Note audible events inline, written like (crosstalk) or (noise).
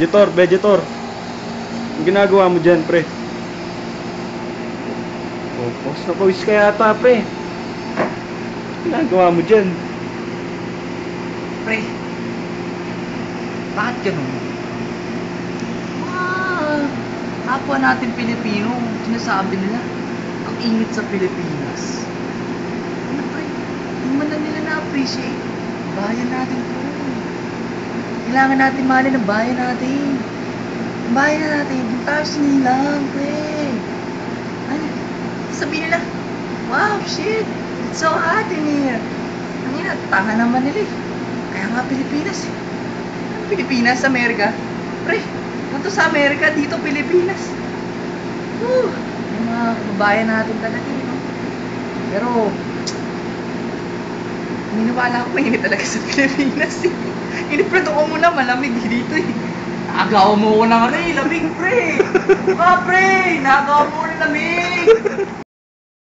Vegetor, Vegetor. Ang ginagawa mo dyan, pre? Oh, pause na pause ka yata, pre. Ginagawa mo dyan? Pre, bakit ganun? Ah, kapwa natin Pilipino, sinasabi nila, ang init sa Pilipinas. Ano pre, hindi man lang nila na-appreciate. Bayan natin to. Kailangan natin mahalin ang bayan natin. Ang bayan natin, yung tayo sinilang, pre. Ano, sabihin nila, wow, shit, it's so hot in here. Ang ina, tanga naman nila eh. Kaya nga Pilipinas eh. Ano Pilipinas? Amerika? Pre, nandito sa Amerika, dito Pilipinas. Woo! Yung mga kababayan natin talaga eh. no? Pero, Minawala ko mainit talaga sa Pilipinas eh. Inipreto ko muna malamig dito eh. Nakagawa mo ko ng ano eh, lamig pre! Mukha (laughs) pre! Nakagawa mo ko ng lamig!